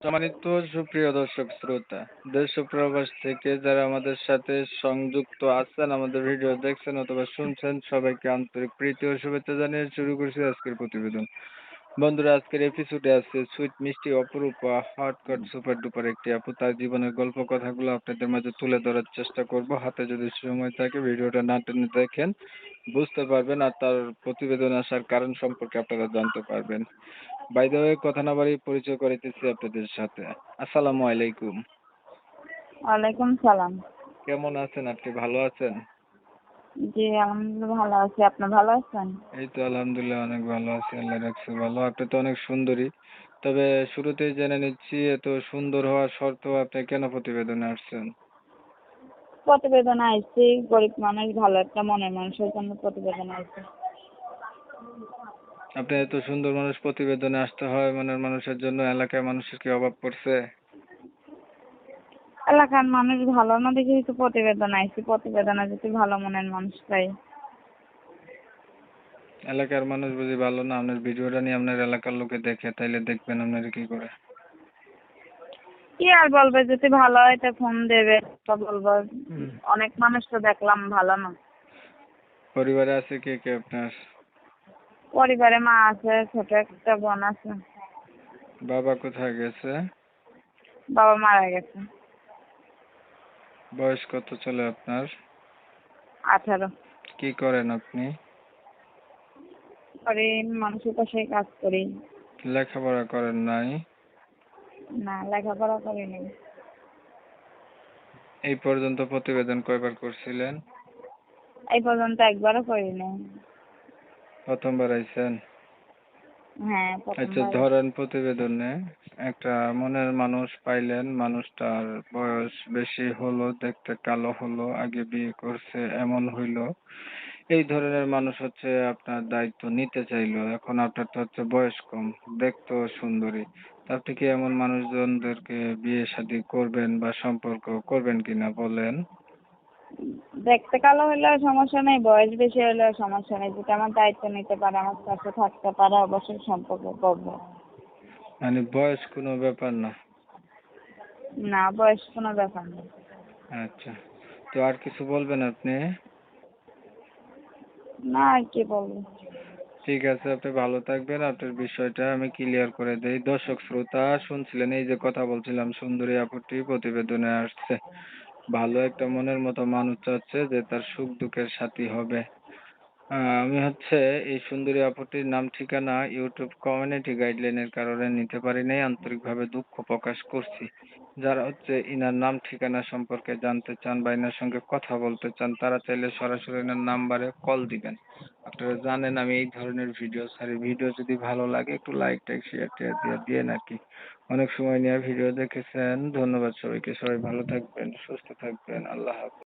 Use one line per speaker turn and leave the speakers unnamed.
সম্মানিত সুপ্রিয় দর্শক শ্রোতা, দেশ প্রবাস থেকে যারা আমাদের সাথে সংযুক্ত আছেন, আমাদের ভিডিও দেখছেন অথবা শুনছেন, সবাইকে আন্তরিক প্রীতি ও শুভেচ্ছা জানিয়ে শুরু করছি আজকের প্রতিবেদন। বন্ধুরা, আজকের এপিসোডে আছে সুইট মিষ্টি, অপরূপা হটকট সুপার ডুপার একটি আপু তার জীবনের গল্প কথাগুলো আপনাদের মাঝে তুলে ধরার চেষ্টা করব। হাতে যদি সময় থাকে, ভিডিওটা না টেনে দেখেন বুঝতে পারবেন আর তার প্রতিবেদন আসার কারণ সম্পর্কে আপনারা জানতে পারবেন। বাই দ্য ওয়ে কথা না বাড়ি পরিচয় করাইতেছি আপনাদের সাথে। আসসালামু আলাইকুম।
ওয়ালাইকুম সালাম।
কেমন আছেন? আপনি ভালো আছেন?
জি আলহামদুলিল্লাহ ভালো আছি। আপনি ভালো আছেন?
এই তো আলহামদুলিল্লাহ অনেক ভালো আছি। আল্লাহ রাখছে ভালো। আপনি তো অনেক সুন্দরী। তবে শুরুতেই জেনে নিচ্ছি এত সুন্দর হওয়ার শর্ত আপনি কেন প্রতিবেদনে আসছেন?
প্রতিবেদন আইছি গরিব মানুষ ভালো একটা মনের মানুষের জন্য প্রতিবেদন আইছি।
আপনি এত সুন্দর মানুষ প্রতিবেদনে আসতে হয় মনের মানুষের জন্য এলাকায় মানুষের কি অভাব পড়ছে?
এলাকার মানুষ ভালো না দেখে তো প্রতিবেদন আইছি প্রতিবেদনে যদি ভালো মনের মানুষ পাই।
এলাকার মানুষ বুঝি ভালো না আপনার ভিডিওটা নিয়ে আপনার এলাকার লোকে দেখে তাইলে দেখবেন আপনার কি করে?
কি আর বলবে? যদি ভালো হয় তো ফোন দেবে তো বলব। অনেক মানুষ তো দেখলাম ভালো না।
পরিবারে আছে কে কে আপনার?
পরিবারে মা আছে ছোট একটা বোন আছে।
বাবা কোথায় গেছে?
বাবা মারা গেছে।
বয়স কত চলে আপনার?
আঠারো।
কি করেন আপনি?
পরে মানুষের পাশে কাজ করি।
লেখাপড়া করেন নাই?
না লেখাপড়া করিনি।
এই পর্যন্ত প্রতিবেদন কয়বার করছিলেন?
এই পর্যন্ত একবারও করিনি।
প্রথমবার আইছেন?
হ্যাঁ
আচ্ছা ধরেন প্রতিবেদনে একটা মনের মানুষ পাইলেন মানুষটার বয়স বেশি হলো দেখতে কালো হলো আগে বিয়ে করছে এমন হইল। এই ধরনের মানুষ হচ্ছে আপনার দায়িত্ব নিতে চাইলো। এখন আপনার তো হচ্ছে বয়স কম দেখতেও সুন্দরী। তা আপনি কি এমন মানুষজনদেরকে বিয়ে শাদী করবেন বা সম্পর্ক করবেন কিনা বলেন?
দেখতে কালো হলেও সমস্যা নেই বয়স বেশি হলেও সমস্যা নেই। যদি আমার দায়িত্ব নিতে পারে আমার কাছে থাকতে পারে অবশ্যই সম্পর্ক করব।
মানে বয়স কোনো ব্যাপার না?
না বয়স কোনো ব্যাপার না।
আচ্ছা। তো আর কিছু বলবেন আপনি?
না কি বলব।
ঠিক আছে, আপনি ভালো থাকবেন। আপনার বিষয়টা আমি ক্লিয়ার করে দেই। দর্শক শ্রোতা, শুনছিলেন এই যে কথা বলছিলাম, সুন্দরী আপুটি প্রতিবেদনে আসছে। ভালো একটা মনের মতো মানুষ চাচ্ছে যে তার সুখ দুঃখের সাথী হবে। আমি হচ্ছে এই সুন্দরী আপুটির নাম, ঠিকানা, ইউটিউব কমিউনিটি গাইডলাইনের কারণে নিতে পারি নাই। আন্তরিকভাবে দুঃখ প্রকাশ করছি। যারা হচ্ছে ইনার নাম, ঠিকানা সম্পর্কে জানতে চান বা ইনার সঙ্গে কথা বলতে চান, তারা চাইলে সরাসরি ইনার নাম্বারে কল দিবেন। আপনারা জানেন আমি এই ধরনের ভিডিও ছাড়ি। ভিডিও যদি ভালো লাগে, একটু লাইক টাইক শেয়ার টেয়ার দিয়ে দিয়ে নাকি অনেক সময় নিয়ে ভিডিও দেখেছেন। ধন্যবাদ সবাইকে। সবাই ভালো থাকবেন, সুস্থ থাকবেন। আল্লাহ হাফেজ।